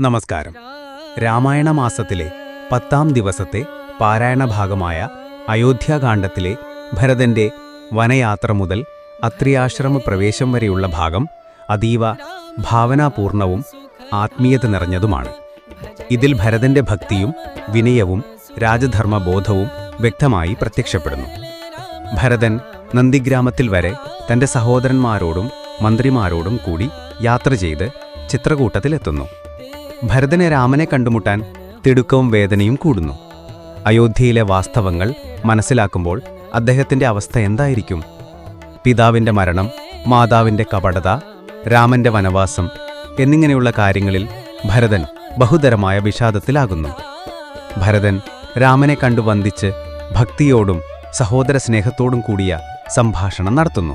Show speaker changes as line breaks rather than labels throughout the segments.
നമസ്കാരം. രാമായണ മാസത്തിലെ പത്താം ദിവസത്തെ പാരായണ ഭാഗമായ അയോധ്യാകാന്ഡത്തിലെ ഭരതന്റെ വനയാത്ര മുതൽ അത്രിയാശ്രമ പ്രവേശം വരെയുള്ള ഭാഗം അതീവ ഭാവനാപൂർണവും ആത്മീയത നിറഞ്ഞതുമാണ്. ഇതിൽ ഭരതന്റെ ഭക്തിയും വിനയവും രാജധർമ്മബോധവും വ്യക്തമായി പ്രത്യക്ഷപ്പെടുന്നു. ഭരതൻ നന്ദിഗ്രാമത്തിൽ വരെ തന്റെ സഹോദരന്മാരോടും മന്ത്രിമാരോടും കൂടി യാത്ര ചെയ്ത് ചിത്രകൂട്ടത്തിലെത്തുന്നു. ഭരതനെ രാമനെ കണ്ടുമുട്ടാൻ തിടുക്കവും വേദനയും കൂടുന്നു. അയോധ്യയിലെ വാസ്തവങ്ങൾ മനസ്സിലാക്കുമ്പോൾ അദ്ദേഹത്തിന്റെ അവസ്ഥ എന്തായിരിക്കും? പിതാവിന്റെ മരണം മാതാവിന്റെ കപടത രാമന്റെ വനവാസം എന്നിങ്ങനെയുള്ള കാര്യങ്ങളിൽ ഭരതൻ ബഹുതരമായ വിഷാദത്തിലാകുന്നു. ഭരതൻ രാമനെ കണ്ടു വന്ദിച്ച് ഭക്തിയോടും സഹോദര സ്നേഹത്തോടും കൂടിയ സംഭാഷണം നടത്തുന്നു.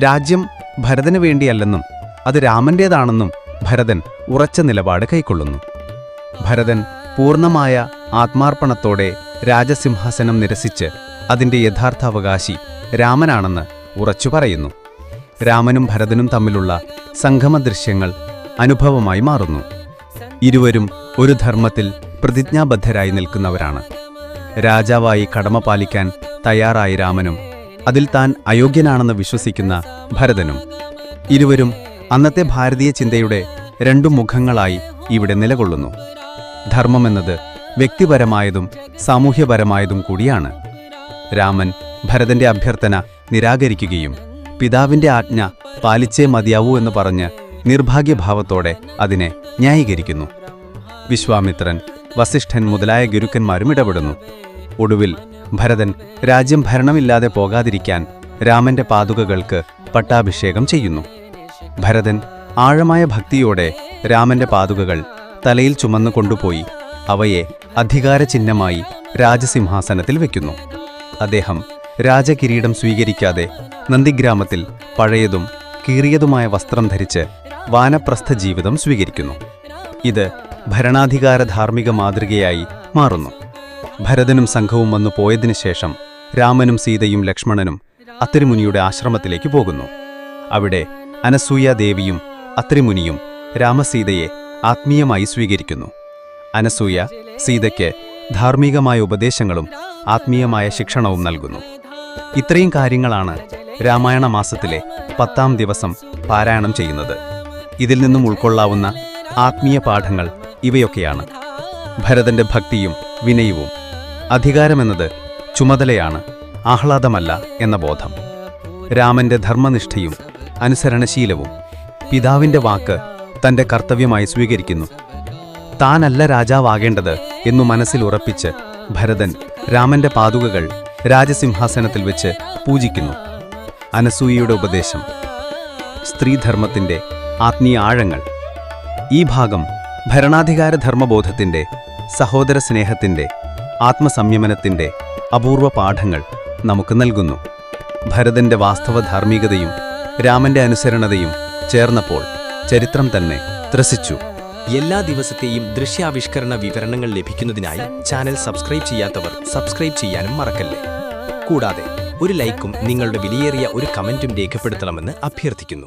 രാജ്യം ഭരതന് വേണ്ടിയല്ലെന്നും അത് രാമന്റേതാണെന്നും ഭരതൻ ഉറച്ച നിലപാട് കൈക്കൊള്ളുന്നു. ഭരതൻ പൂർണമായ ആത്മാർപ്പണത്തോടെ രാജസിംഹാസനം നിരസിച്ച് അതിന്റെ യഥാർത്ഥ അവകാശി രാമനാണെന്ന് ഉറച്ചു പറയുന്നു. രാമനും ഭരതനും തമ്മിലുള്ള സംഗമ ദൃശ്യങ്ങൾ അനുഭവമായി മാറുന്നു. ഇരുവരും ഒരു ധർമ്മത്തിൽ പ്രതിജ്ഞാബദ്ധരായി നിൽക്കുന്നവരാണ്. രാജാവായി കടമ പാലിക്കാൻ തയ്യാറായി രാമനും അതിൽ താൻ അയോഗ്യനാണെന്ന് വിശ്വസിക്കുന്ന ഭരതനും. ഇരുവരും അന്നത്തെ ഭാരതീയ ചിന്തയുടെ രണ്ടു മുഖങ്ങളായി ഇവിടെ നിലകൊള്ളുന്നു. ധർമ്മമെന്നത് വ്യക്തിപരമായതും സാമൂഹ്യപരമായതും കൂടിയാണ്. രാമൻ ഭരതന്റെ അഭ്യർത്ഥന നിരാകരിക്കുകയും പിതാവിന്റെ ആജ്ഞ പാലിച്ചേ മതിയാവൂ എന്ന് പറഞ്ഞ് നിർഭാഗ്യഭാവത്തോടെ അതിനെ ന്യായീകരിക്കുന്നു. വിശ്വാമിത്രൻ വസിഷ്ഠൻ മുതലായ ഗുരുക്കന്മാരും ഇടപെടുന്നു. ഒടുവിൽ ഭരതൻ രാജ്യം ഭരണമില്ലാതെ പോകാതിരിക്കാൻ രാമന്റെ പാതുകകൾക്ക് പട്ടാഭിഷേകം ചെയ്യുന്നു. ഭരതൻ ആഴമായ ഭക്തിയോടെ രാമന്റെ പാതുകകൾ തലയിൽ ചുമന്നു കൊണ്ടുപോയി അവയെ അധികാരചിഹ്നമായി രാജസിംഹാസനത്തിൽ വയ്ക്കുന്നു അദ്ദേഹം രാജകിരീടം സ്വീകരിക്കാതെ നന്ദിഗ്രാമത്തിൽ പഴയതും കീറിയതുമായ വസ്ത്രം ധരിച്ച് വാനപ്രസ്ഥ ജീവിതം സ്വീകരിക്കുന്നു. ഇത് ഭരണാധികാര ധാർമ്മിക മാതൃകയായി മാറുന്നു. ഭരതനും സംഘവും വന്നു പോയതിനു ശേഷം രാമനും സീതയും ലക്ഷ്മണനും അത്തിരിമുനിയുടെ ആശ്രമത്തിലേക്ക് പോകുന്നു. അവിടെ അനസൂയ ദേവിയും അത്രിമുനിയും രാമസീതയെ ആത്മീയമായി സ്വീകരിക്കുന്നു. അനസൂയ സീതയ്ക്ക് ധാർമ്മികമായ ഉപദേശങ്ങളും ആത്മീയമായ ശിക്ഷണവും നൽകുന്നു. ഇത്രയും കാര്യങ്ങളാണ് രാമായണ മാസത്തിലെ പത്താം ദിവസം പാരായണം ചെയ്യുന്നത്. ഇതിൽ നിന്നും ഉൾക്കൊള്ളാവുന്ന ആത്മീയ പാഠങ്ങൾ ഇവയൊക്കെയാണ്. ഭരതന്റെ ഭക്തിയും വിനയവും അധികാരമെന്നത് ചുമതലയാണ് ആഹ്ലാദമല്ല എന്ന ബോധം. രാമന്റെ ധർമ്മനിഷ്ഠയും അനുസരണശീലവും പിതാവിന്റെ വാക്ക് തന്റെ കർത്തവ്യമായി സ്വീകരിക്കുന്നു. താനല്ല രാജാവാകേണ്ടത് എന്നു മനസ്സിൽ ഉറപ്പിച്ച് ഭരതൻ രാമന്റെ പാതുകകൾ രാജസിംഹാസനത്തിൽ വെച്ച് പൂജിക്കുന്നു. അനസൂയയുടെ ഉപദേശം. സ്ത്രീധർമ്മത്തിന്റെ ആത്മീയ ആഴങ്ങൾ. ഈ ഭാഗം ഭരണാധികാര ധർമ്മബോധത്തിന്റെ സഹോദര സ്നേഹത്തിന്റെ ആത്മസംയമനത്തിന്റെ അപൂർവ പാഠങ്ങൾ നമുക്ക് നൽകുന്നു. ഭരതന്റെ വാസ്തവ ധാർമ്മികതയും രാമന്റെ അനുസരണതയും ചേർന്നപ്പോൾ ചരിത്രം തന്നെ ത്രസിച്ചു.
എല്ലാ ദിവസത്തെയും ദൃശ്യാവിഷ്കരണ വിവരണങ്ങൾ ലഭിക്കുന്നതിനായി ചാനൽ സബ്സ്ക്രൈബ് ചെയ്യാത്തവർ സബ്സ്ക്രൈബ് ചെയ്യാനും മറക്കല്ലേ? കൂടാതെ ഒരു ലൈക്കും നിങ്ങളുടെ വിലയേറിയ ഒരു കമന്റും രേഖപ്പെടുത്തണമെന്ന് അഭ്യർത്ഥിക്കുന്നു.